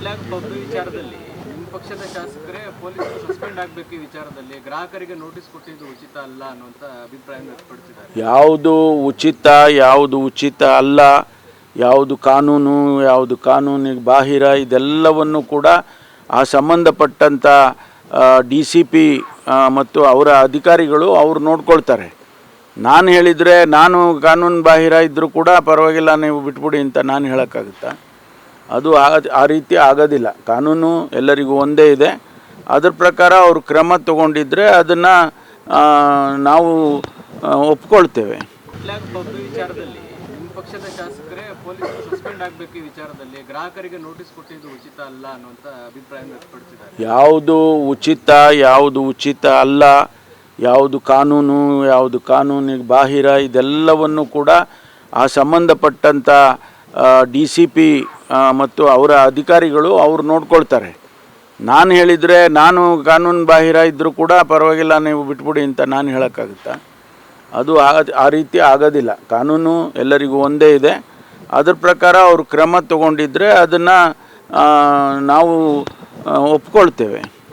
Flag ಬಂದು ವಿಚಾರದಲ್ಲಿ ನಿಮ್ಮ ಪಕ್ಷದ ಶಾಸಕರೇ ಪೊಲೀಸರು ಸಸ್ಪೆಂಡ್ ಆಗಬೇಕು ಈ ವಿಚಾರದಲ್ಲಿ, ಗ್ರಾಹಕರಿಗೆ ನೋಟಿಸ್ ಕೊಟ್ಟಿದ್ದು ಉಚಿತ ಅಲ್ಲ ಅನ್ನುವಂಥ ಅಭಿಪ್ರಾಯ ವ್ಯಕ್ತಪಡಿಸಿದ್ದಾರೆ. ಯಾವುದು ಉಚಿತ ಯಾವುದು ಉಚಿತ ಅಲ್ಲ, ಯಾವುದು ಕಾನೂನು, ಯಾವುದು ಕಾನೂನಿಗೆ ಬಾಹಿರ, ಇದೆಲ್ಲವನ್ನು ಕೂಡ ಆ ಸಂಬಂಧಪಟ್ಟಂಥ ಡಿ ಸಿ ಪಿ ಮತ್ತು ಅವರ ಅಧಿಕಾರಿಗಳು ಅವರು ನೋಡ್ಕೊಳ್ತಾರೆ. ನಾನು ಹೇಳಿದರೆ, ನಾನು ಕಾನೂನು ಬಾಹಿರ ಇದ್ದರೂ ಕೂಡ ಪರವಾಗಿಲ್ಲ, ನೀವು ಬಿಟ್ಬಿಡಿ ಅಂತ ನಾನು ಹೇಳೋಕ್ಕಾಗುತ್ತಾ? ಅದು ಆ ಆ ರೀತಿ ಆಗೋದಿಲ್ಲ. ಕಾನೂನು ಎಲ್ಲರಿಗೂ ಒಂದೇ ಇದೆ. ಅದ್ರ ಪ್ರಕಾರ ಅವರು ಕ್ರಮ ತಗೊಂಡಿದ್ರೆ ಅದನ್ನು ನಾವು ಒಪ್ಕೊಳ್ತೇವೆ. ವಿಚಾರದಲ್ಲಿ ನಿಮ್ಮ ಪಕ್ಷದ ಶಾಸಕರೇ ಪೊಲೀಸರು ಸಸ್ಪೆಂಡ್ ಆಗಬೇಕು ಈ ವಿಚಾರದಲ್ಲಿ ಗ್ರಾಹಕರಿಗೆ ನೋಟಿಸ್ ಕೊಟ್ಟಿದ್ದು ಉಚಿತ ಅಲ್ಲ ಅನ್ನುವಂಥ ಅಭಿಪ್ರಾಯ ವ್ಯಕ್ತಪಡಿಸಿದ್ದಾರೆ. ಯಾವುದು ಉಚಿತ ಯಾವುದು ಉಚಿತ ಅಲ್ಲ ಯಾವುದು ಕಾನೂನು ಯಾವುದು ಕಾನೂನಿಗೆ ಬಾಹಿರ ಇದೆಲ್ಲವನ್ನು ಕೂಡ ಆ ಸಂಬಂಧಪಟ್ಟಂಥ ಡಿ ಸಿ ಪಿ ಮತ್ತು ಅವರ ಅಧಿಕಾರಿಗಳು ಅವ್ರು ನೋಡ್ಕೊಳ್ತಾರೆ. ನಾನು ಹೇಳಿದರೆ ನಾನು ಕಾನೂನು ಬಾಹಿರ ಇದ್ದರೂ ಕೂಡ ಪರವಾಗಿಲ್ಲ, ನೀವು ಬಿಟ್ಬಿಡಿ ಅಂತ ನಾನು ಹೇಳೋಕ್ಕಾಗುತ್ತಾ? ಅದು ಆ ರೀತಿ ಆಗೋದಿಲ್ಲ. ಕಾನೂನು ಎಲ್ಲರಿಗೂ ಒಂದೇ ಇದೆ. ಅದ್ರ ಪ್ರಕಾರ ಅವರು ಕ್ರಮ ತಗೊಂಡಿದ್ರೆ ಅದನ್ನು ನಾವು ಒಪ್ಕೊಳ್ತೇವೆ.